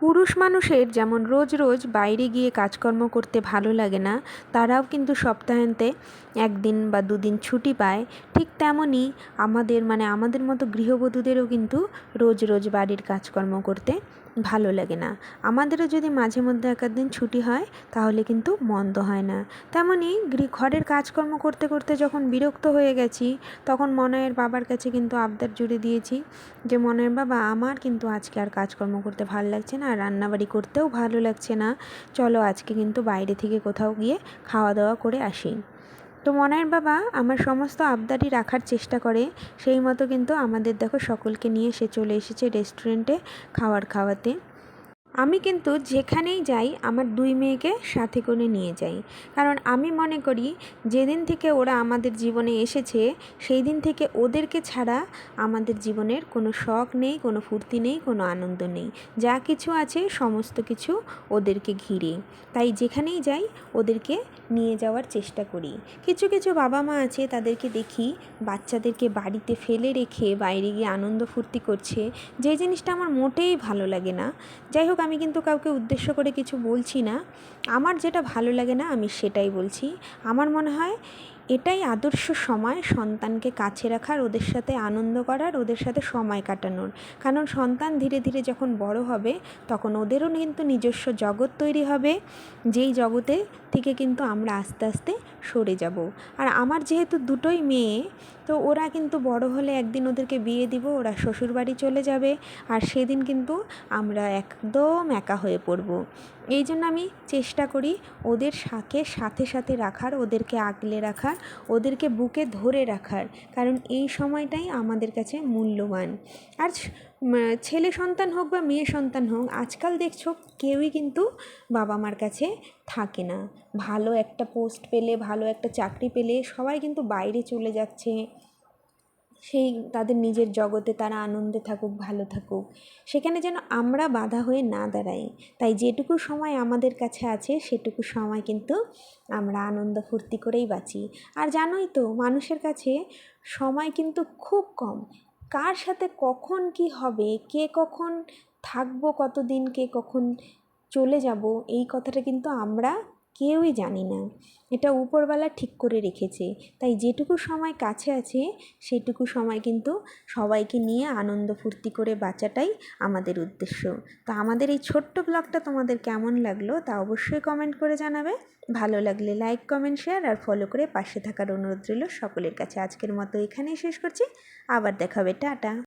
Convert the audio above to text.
পুরুষ মানুষের যেমন রোজ রোজ বাইরে গিয়ে কাজকর্ম করতে ভালো লাগে না, তারাও কিন্তু সপ্তাহান্তে একদিন বা দুদিন ছুটি পায়। ঠিক তেমনই আমাদের মানে আমাদের মতো গৃহবধূদেরও কিন্তু রোজ রোজ বাড়ির কাজকর্ম করতে ভালো লাগে না। আমাদেরও যদি মাঝে মধ্যে এক দিন ছুটি হয়, তাহলে কিন্তু মন্দ হয় না। তেমনই ঘরের কাজকর্ম করতে করতে যখন বিরক্ত হয়ে গেছি, তখন মনয়ের বাবার কাছে কিন্তু আবদার জুড়ে দিয়েছি যে, মনয়ের বাবা, আমার কিন্তু আজকে আর কাজকর্ম করতে ভালো লাগছে না, আর রান্নাবাড়ি করতেও ভালো লাগছে না। চলো আজকে কিন্তু বাইরে থেকে কোথাও গিয়ে খাওয়া দাওয়া করে আসি। তো মনায়ের বাবা আমার সমস্ত আবদারই রাখার চেষ্টা করে। সেই মতো কিন্তু আমাদের দেখো সকলকে নিয়ে সে চলে এসেছে রেস্টুরেন্টে খাওয়ার খাওয়াতে। আমি কিন্তু যেখানেই যাই, আমার দুই মেয়েকে সাথে করে নিয়ে যাই। কারণ আমি মনে করি, যেদিন থেকে ওরা আমাদের জীবনে এসেছে সেই দিন থেকে ওদেরকে ছাড়া আমাদের জীবনের কোনো শখ নেই, কোনো ফুর্তি নেই, কোনো আনন্দ নেই। যা কিছু আছে, সমস্ত কিছু ওদেরকে ঘিরে। তাই যেখানেই যাই, ওদেরকে নিয়ে যাওয়ার চেষ্টা করি। কিছু কিছু বাবা মা আছে, তাদেরকে দেখি, বাচ্চাদেরকে বাড়িতে ফেলে রেখে বাইরে গিয়ে আনন্দ ফুর্তি করছে। যে জিনিসটা আমার মোটেই ভালো লাগে না। যাই হোক আমি কিন্তু কাউকে উদ্দেশ্য করে কিছু বলছি না। আমার যেটা ভালো লাগে না, আমি সেটাই বলছি। আমার মনে হয় এটাই আদর্শ সময় সন্তানকে কাছে রাখার, ওদের সাথে আনন্দ করার, ওদের সাথে সময় কাটানোর। কারণ সন্তান ধীরে ধীরে যখন বড় হবে, তখন ওদেরও কিন্তু নিজস্ব জগৎ তৈরি হবে। যেই জগতে থেকে কিন্তু আমরা আস্তে আস্তে সরে যাব। আর আমার যেহেতু দুটোই মেয়ে, তো ওরা কিন্তু বড় হলে একদিন ওদেরকে বিয়ে দিব, ওরা শ্বশুরবাড়ি চলে যাবে, আর সেদিন কিন্তু আমরা একদম একা হয়ে পড়ব। এই জন্য আমি চেষ্টা করি ওদের সাথে সাথে সাথে রাখার, ওদেরকে আগলে রাখার, ওদেরকে বুকে ধরে রাখার, কারণ এই সময়টাই আমাদের কাছে মূল্যবান। আর ছেলে সন্তান হোক বা মেয়ে সন্তান হোক, আজকাল দেখছ কেউই কিন্তু বাবা মার কাছে থাকে না। ভালো একটা পোস্ট পেলে, ভালো একটা চাকরি পেলে সবাই কিন্তু বাইরে চলে যাচ্ছে। সেই তাদের নিজের জগতে তারা আনন্দে থাকুক, ভালো থাকুক। সেখানে যেন আমরা বাধা হয়ে না দাঁড়াই। তাই যেটুকু সময় আমাদের কাছে আছে, সেটুকু সময় কিন্তু আমরা আনন্দ ফুর্তি করেই বাঁচি। আর জানোই তো, মানুষের কাছে সময় কিন্তু খুব কম। কার সাথে কখন কি হবে? কে কখন থাকব? কতদিন? কে কখন চলে যাব? এই কথাটা কিন্তু আমরা কেউই জানি না। এটা উপরওয়ালা ঠিক করে রেখেছে। তাই যেটুকু সময় কাছে আছে সেটুকু সময় কিন্তু সবাইকে নিয়ে আনন্দ ফুর্তি করে বাঁচাটাই আমাদের উদ্দেশ্য। তো আমাদের এই ছোট্ট ব্লগটা তোমাদের কেমন লাগল তা অবশ্যই কমেন্ট করে জানাবে। ভালো লাগলে লাইক কমেন্ট শেয়ার আর ফলো করে পাশে থাকার অনুরোধ রইল সকলের কাছে। আজকের মতো এখানেই শেষ করছি। আবার দেখাবে, টাটা!